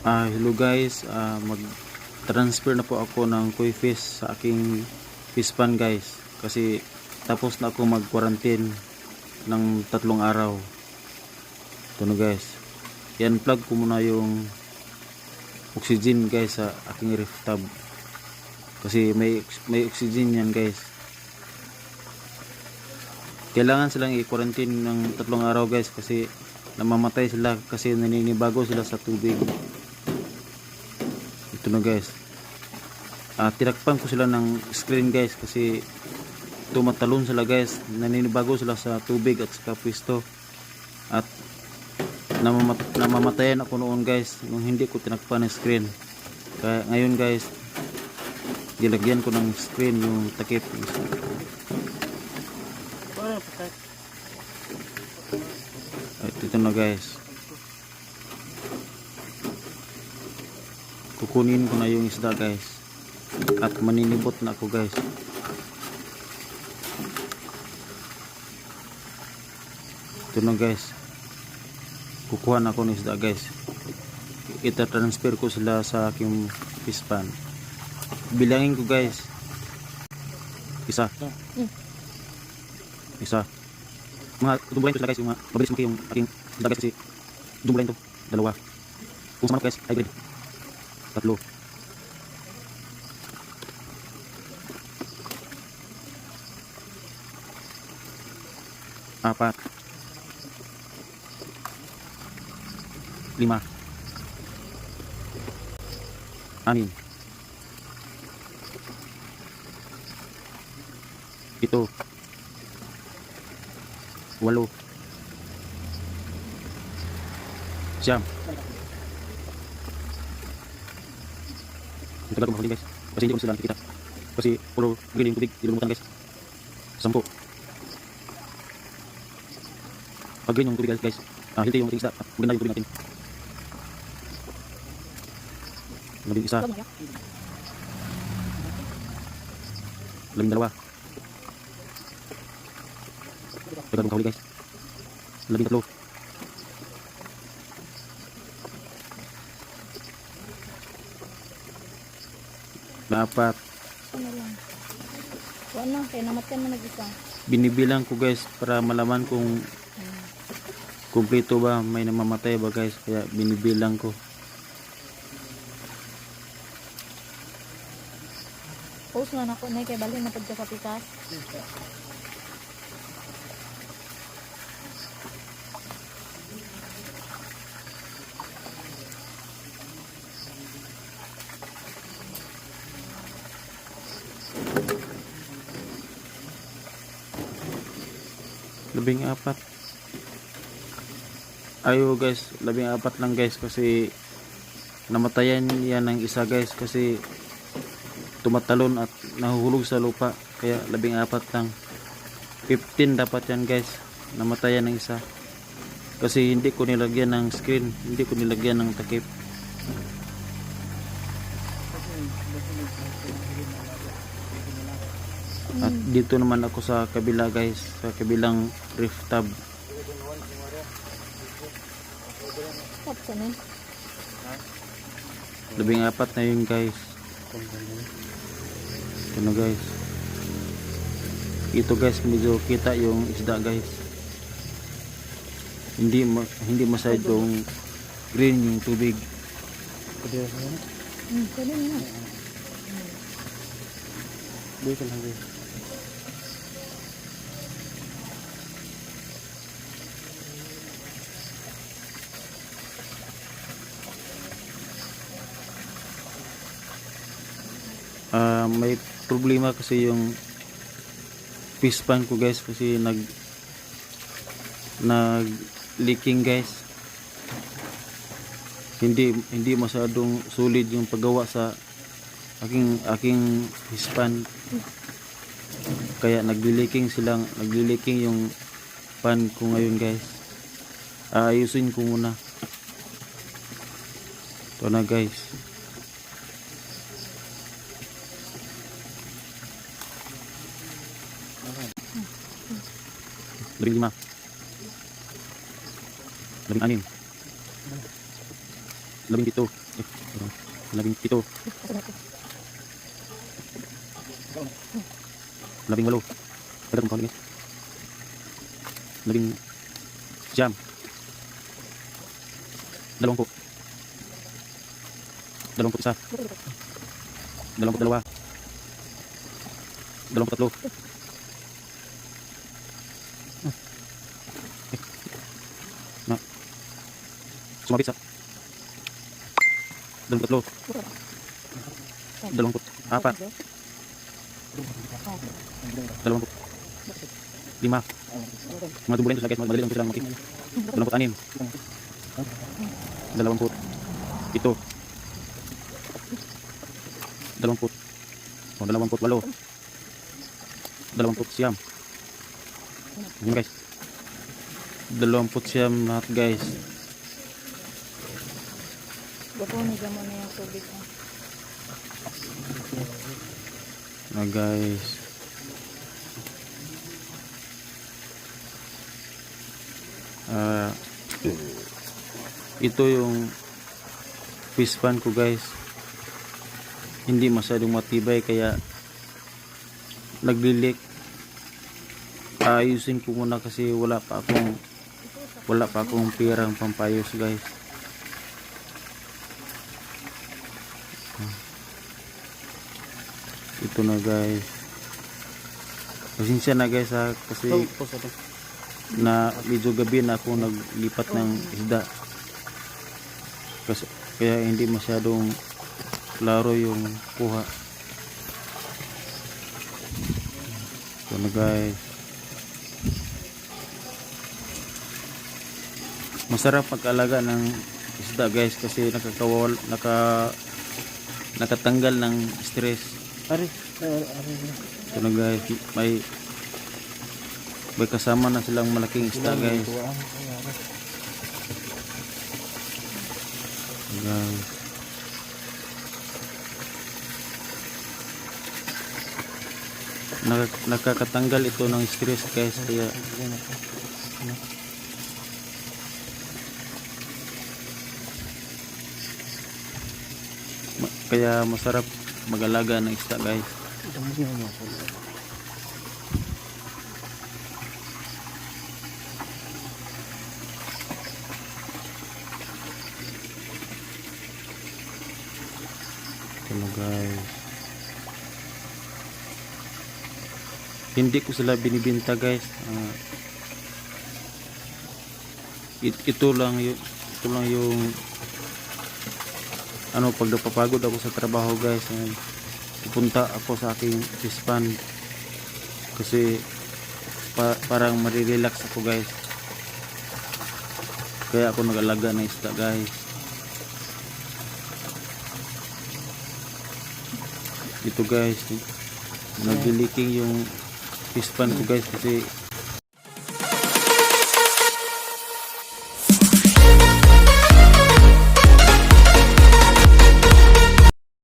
Ah, hello guys, Ah, mag-transfer na po ako ng koi fish sa aking fish pan guys. Kasi tapos na ako mag-quarantine ng tatlong araw. Ito na guys. Yan plug ko muna yung oxygen guys sa aking ref tub. Kasi may may oxygen yan guys. Kailangan silang i-quarantine ng tatlong araw guys kasi namamatay sila kasi naninibago sila sa tubig. Ito na guys. Ah, tinakpan ko sila ng screen guys kasi tumatalon sila guys. Naninibago sila sa tubig at sa pwesto. At namamat namamatayan ako noon guys nung hindi ko tinakpan ng screen. Kaya ngayon guys, gilagyan ko ng screen yung takip. At ito na guys. Kukunin ko na yung isda guys. At maninibot na ako guys. Ito na guys. Kukuha na ako ng isda guys. Ita-transfer ko sila sa aking fish pan. Bilangin ko guys. Isa. Isa. Mga dumulayin ko sila guys. Yung mga mabilis maki yung aking isda guys kasi dumulayin to. Dalawa. Kung sa manok guys, high grade. Tatlo. Apat. Lima. Anim. Ito. Walo. Siyam. Tagal ko mahuli guys. Kasi hindi ko sila nakikita. Kasi puro green yung tubig. Dilumutan guys. Sampo. Pag green yung tubig guys. Ah, hindi yung ating isda. At maganda yung tubig natin. Labing isa. Labing dalawa. Tagal ko mahuli guys. Labing tatlo. Apat. Ano lang. Kaya namatyan mo nag-isa. binibilang ko guys para malaman kung kumpleto ba may namamatay ba guys kaya binibilang ko Post na ako na kay balhin na pagka labing apat ayo guys. Labing apat lang guys kasi namatayan yan ng isa guys kasi tumatalon at nahuhulog sa lupa. Kaya labing apat lang. 15 dapat yan guys. Namatayan ng isa. Kasi hindi ko nilagyan ng screen. Hindi ko nilagyan ng takip At dito naman ako sa kabila guys, sa kabilang ano eh. Labing apat na yun guys. Ito na guys. Ito guys, medyo kita yung isda guys. Hindi ma hindi masyadong green yung tubig. Hmm, pwede na. Dito lang guys. Ah, may problema kasi yung fish pan ko guys kasi nag nag leaking guys. Hindi hindi masyadong solid yung paggawa sa aking aking fish pan. Kaya nagli-leaking silang nagli-leaking yung pan ko ngayon guys. Aayusin ko muna. Ito na guys labing lima. Labing anim. Labing pito. Eh, labing pito. Labing walo. Dagan mo guys labing siyam dalawang po. Dalawang po isa. Dalawang po dalawa. Dalawang po tatlo sumabit sa dalawang po tatlo po apat dalawang lima. Mga tumbulan ito sa guys madali lang po silang makita dalawang anim dalawang ito dalawang o walo dalawang po siyam yun guys. Po siyam lahat guys Gapon gamon na yung tubig. ah. na guys Ah, ito yung fish pan ko guys hindi masyadong matibay kaya naglilik ayusin ko muna kasi wala pa akong wala pa akong pirang pampayos guys ito na guys. Pasensya na guys ha kasi na medyo gabi na ako naglipat ng isda. Kasi kaya hindi masyadong klaro yung kuha. Ito na guys. Masarap mag-alaga ng isda guys kasi nakakawal naka nakatanggal ng stress Ari, ari, ari. ito na guys. May may kasama na silang malaking isda guys. guys Nak- nakakatanggal ito ng stress guys kaya kaya masarap mag-alaga ng isda guys. Ito na guys. Hindi ko sila binibinta guys. It- ito lang yung ito lang yung ano pag napapagod ako sa trabaho guys eh, pupunta ako sa aking pond kasi pa, parang marirelax ako guys. Kaya ako nag-alaga ng isda guys. Ito guys nagliliking yung pond ko guys kasi